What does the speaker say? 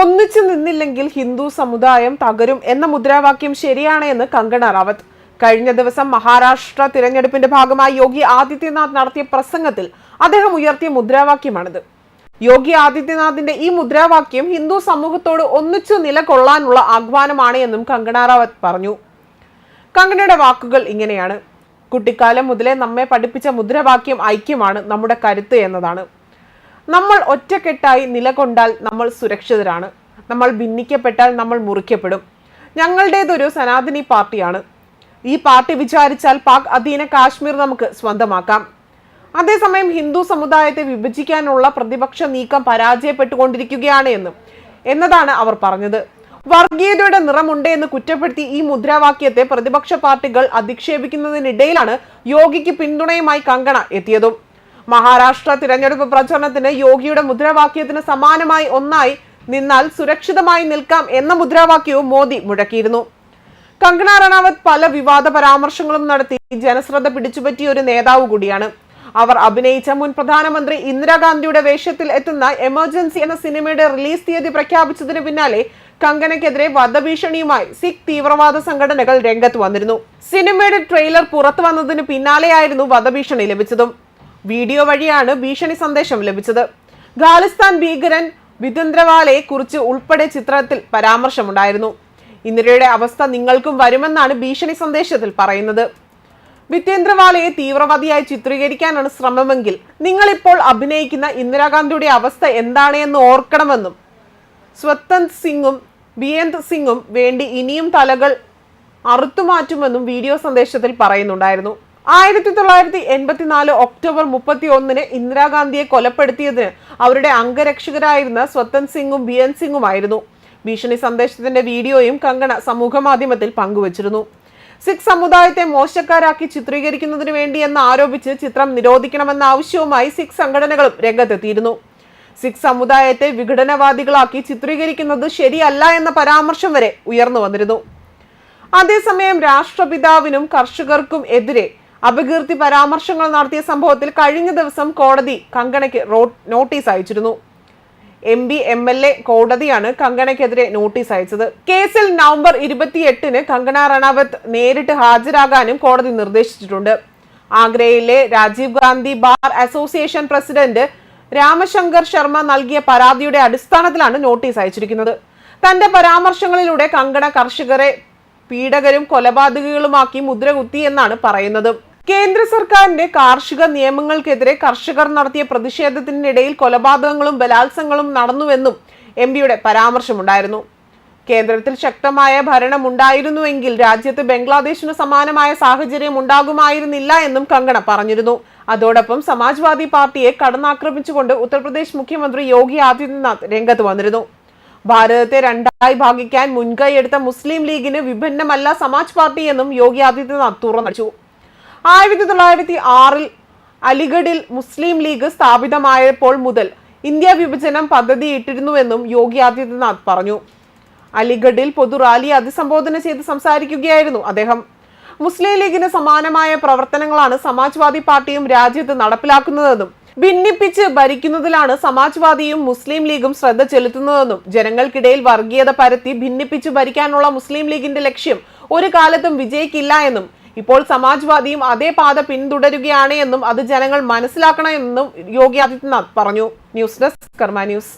ഒന്നിച്ചു നിന്നില്ലെങ്കിൽ ഹിന്ദു സമുദായം തകരും എന്ന മുദ്രാവാക്യം ശരിയാണ് എന്ന് കങ്കണ റാവത്ത്. കഴിഞ്ഞ ദിവസം മഹാരാഷ്ട്ര തിരഞ്ഞെടുപ്പിന്റെ ഭാഗമായി യോഗി ആദിത്യനാഥ് നടത്തിയ പ്രസംഗത്തിൽ അദ്ദേഹം ഉയർത്തിയ മുദ്രാവാക്യമാണിത്. യോഗി ആദിത്യനാഥിന്റെ ഈ മുദ്രാവാക്യം ഹിന്ദു സമൂഹത്തോട് ഒന്നിച്ചു നിലകൊള്ളാനുള്ള ആഹ്വാനമാണ് എന്നും കങ്കണ റാവത്ത് പറഞ്ഞു. കങ്കണയുടെ വാക്കുകൾ ഇങ്ങനെയാണ്. കുട്ടിക്കാലം മുതലേ നമ്മെ പഠിപ്പിച്ച മുദ്രാവാക്യം ഐക്യമാണ് നമ്മുടെ കരുത്ത് എന്നതാണ്. നമ്മൾ ഒറ്റക്കെട്ടായി നിലകൊണ്ടാൽ നമ്മൾ സുരക്ഷിതരാണ്. നമ്മൾ ഭിന്നിക്കപ്പെട്ടാൽ നമ്മൾ മുറിക്കപ്പെടും. ഞങ്ങളുടേതൊരു സനാതനി പാർട്ടിയാണ്. ഈ പാർട്ടി വിചാരിച്ചാൽ പാക് അധീന കാശ്മീർ നമുക്ക് സ്വന്തമാക്കാം. അതേസമയം ഹിന്ദു സമുദായത്തെ വിഭജിക്കാനുള്ള പ്രതിപക്ഷ നീക്കം പരാജയപ്പെട്ടുകൊണ്ടിരിക്കുകയാണ് എന്നും എന്നതാണ് അവർ പറഞ്ഞത്. വർഗീയതയുടെ നിറമുണ്ട് എന്ന് കുറ്റപ്പെടുത്തി ഈ മുദ്രാവാക്യത്തെ പ്രതിപക്ഷ പാർട്ടികൾ അധിക്ഷേപിക്കുന്നതിനിടയിലാണ് യോഗിക്ക് പിന്തുണയുമായി കങ്കണ എത്തിയതും. മഹാരാഷ്ട്ര തിരഞ്ഞെടുപ്പ് പ്രചരണത്തിന് യോഗിയുടെ മുദ്രാവാക്യത്തിന് സമാനമായി ഒന്നായി നിന്നാൽ സുരക്ഷിതമായി നിൽക്കാം എന്ന മുദ്രാവാക്യവും മോദി മുഴക്കിയിരുന്നു. കങ്കണ റണാവത്ത് പല വിവാദ പരാമർശങ്ങളും നടത്തി ജനശ്രദ്ധ പിടിച്ചുപറ്റിയ ഒരു നേതാവ് കൂടിയാണ്. അവർ അഭിനയിച്ച മുൻ പ്രധാനമന്ത്രി ഇന്ദിരാഗാന്ധിയുടെ വേഷത്തിൽ എത്തുന്ന എമർജൻസി എന്ന സിനിമയുടെ റിലീസ് തീയതി പ്രഖ്യാപിച്ചതിന് പിന്നാലെ കങ്കണയ്ക്കെതിരെ വധഭീഷണിയുമായി സിഖ് തീവ്രവാദ സംഘടനകൾ രംഗത്ത് വന്നിരുന്നു. സിനിമയുടെ ട്രെയിലർ പുറത്തു വന്നതിന് പിന്നാലെയായിരുന്നു വധഭീഷണി ലഭിച്ചതും. വീഡിയോ വഴിയാണ് ഭീഷണി സന്ദേശം ലഭിച്ചത്. ഖാലിസ്ഥാൻ ഭീകരൻ വിതന്ത്രവാലയെ കുറിച്ച് ഉൾപ്പെടെ ചിത്രത്തിൽ പരാമർശമുണ്ടായിരുന്നു. ഇന്ദിരയുടെ അവസ്ഥ നിങ്ങൾക്കും വരുമെന്നാണ് ഭീഷണി സന്ദേശത്തിൽ പറയുന്നത്. വിത്തേന്ദ്രവാലയെ തീവ്രവാദിയായി ചിത്രീകരിക്കാനാണ് ശ്രമമെങ്കിൽ നിങ്ങളിപ്പോൾ അഭിനയിക്കുന്ന ഇന്ദിരാഗാന്ധിയുടെ അവസ്ഥ എന്താണ് എന്ന് ഓർക്കണമെന്നും സ്വത്തന്ത് സിംഗും ബിയന്ത് സിംഗും വേണ്ടി ഇനിയും തലകൾ അറുത്തുമാറ്റുമെന്നും വീഡിയോ സന്ദേശത്തിൽ പറയുന്നുണ്ടായിരുന്നു. ആയിരത്തി തൊള്ളായിരത്തി എൺപത്തിനാല് ഒക്ടോബർ മുപ്പത്തി ഒന്നിന് ഇന്ദിരാഗാന്ധിയെ കൊലപ്പെടുത്തിയതിന് അവരുടെ അംഗരക്ഷകരായിരുന്ന സ്വത്തൻ സിംഗും ബി ബിയൻ സിംഗുമായിരുന്നു. ഭീഷണി സന്ദേശത്തിന്റെ വീഡിയോയും കങ്കണ സമൂഹ മാധ്യമത്തിൽ പങ്കുവച്ചിരുന്നു. സിഖ് സമുദായത്തെ മോശക്കാരാക്കി ചിത്രീകരിക്കുന്നതിന് വേണ്ടി എന്ന് ആരോപിച്ച് ചിത്രം നിരോധിക്കണമെന്ന ആവശ്യവുമായി സിഖ് സംഘടനകളും രംഗത്തെത്തിയിരുന്നു. സിഖ് സമുദായത്തെ വിഘടനവാദികളാക്കി ചിത്രീകരിക്കുന്നത് ശരിയല്ല എന്ന പരാമർശം വരെ ഉയർന്നു വന്നിരുന്നു. അതേസമയം രാഷ്ട്രപിതാവിനും കർഷകർക്കും എതിരെ അപകീർത്തി പരാമർശങ്ങൾ നടത്തിയ സംഭവത്തിൽ കഴിഞ്ഞ ദിവസം കോടതി കങ്കണയ്ക്ക് നോട്ടീസ് അയച്ചിരുന്നു. M P M L A കോടതിയാണ് കങ്കണയ്ക്കെതിരെ നോട്ടീസ് അയച്ചത്. കേസിൽ നവംബർ ഇരുപത്തിയെട്ടിന് കങ്കണ റണാവത്ത് നേരിട്ട് ഹാജരാകാനും കോടതി നിർദ്ദേശിച്ചിട്ടുണ്ട്. ആഗ്രയിലെ Rajiv Gandhi bar association president Ramashankar Sharma നൽകിയ പരാതിയുടെ അടിസ്ഥാനത്തിലാണ് നോട്ടീസ് അയച്ചിരിക്കുന്നത്. തന്റെ പരാമർശങ്ങളിലൂടെ കങ്കണ കർഷകരെ പീഡകരും കൊലപാതകികളുമാക്കി മുദ്രകുത്തി എന്നാണ് പറയുന്നത്. കേന്ദ്ര സർക്കാരിന്റെ കാർഷിക നിയമങ്ങൾക്കെതിരെ കർഷകർ നടത്തിയ പ്രതിഷേധത്തിനിടയിൽ കൊലപാതകങ്ങളും ബലാത്സംഗങ്ങളും നടന്നുവെന്നും എം പിയുടെ പരാമർശമുണ്ടായിരുന്നു. കേന്ദ്രത്തിൽ ശക്തമായ ഭരണം ഉണ്ടായിരുന്നുവെങ്കിൽ രാജ്യത്ത് ബംഗ്ലാദേശിന് സമാനമായ സാഹചര്യം ഉണ്ടാകുമായിരുന്നില്ല എന്നും കങ്കണ പറഞ്ഞിരുന്നു. അതോടൊപ്പം സമാജ്വാദി പാർട്ടിയെ കടന്നാക്രമിച്ചുകൊണ്ട് ഉത്തർപ്രദേശ് മുഖ്യമന്ത്രി യോഗി ആദിത്യനാഥ് രംഗത്ത് വന്നിരുന്നു. ഭാരതത്തെ രണ്ടായി ഭാഗിക്കാൻ മുൻകൈ എടുത്ത മുസ്ലിം ലീഗിന് വിഭിന്നമല്ല സമാജ് പാർട്ടി എന്നും യോഗി ആദിത്യനാഥ് തുറന്നടിച്ചു. ആയിരത്തി തൊള്ളായിരത്തി ആറിൽ അലിഗഡിൽ മുസ്ലിം ലീഗ് സ്ഥാപിതമായപ്പോൾ മുതൽ ഇന്ത്യ വിഭജനം പദ്ധതിയിട്ടിരുന്നുവെന്നും യോഗി ആദിത്യനാഥ് പറഞ്ഞു. അലിഗഡിൽ പൊതു റാലിയെ അഭിസംബോധന ചെയ്ത് സംസാരിക്കുകയായിരുന്നു അദ്ദേഹം. മുസ്ലിം ലീഗിന് സമാനമായ പ്രവർത്തനങ്ങളാണ് സമാജ്വാദി പാർട്ടിയും രാജ്യത്ത് നടപ്പിലാക്കുന്നതെന്നും ഭിന്നിപ്പിച്ച് ഭരിക്കുന്നതിലാണ് സമാജ്വാദിയും മുസ്ലിം ലീഗും ശ്രദ്ധ ചെലുത്തുന്നതെന്നും ജനങ്ങൾക്കിടയിൽ വർഗീയത പരത്തി ഭിന്നിപ്പിച്ച് ഭരിക്കാനുള്ള മുസ്ലിം ലീഗിന്റെ ലക്ഷ്യം ഒരു കാലത്തും വിജയിക്കില്ല എന്നും ഇപ്പോൾ സമാജ്വാദിയും അതേ പാത പിന്തുടരുകയാണ് എന്നും അത് ജനങ്ങൾ മനസ്സിലാക്കണമെന്നും യോഗി ആദിത്യനാഥ് പറഞ്ഞു. News desk Karma news.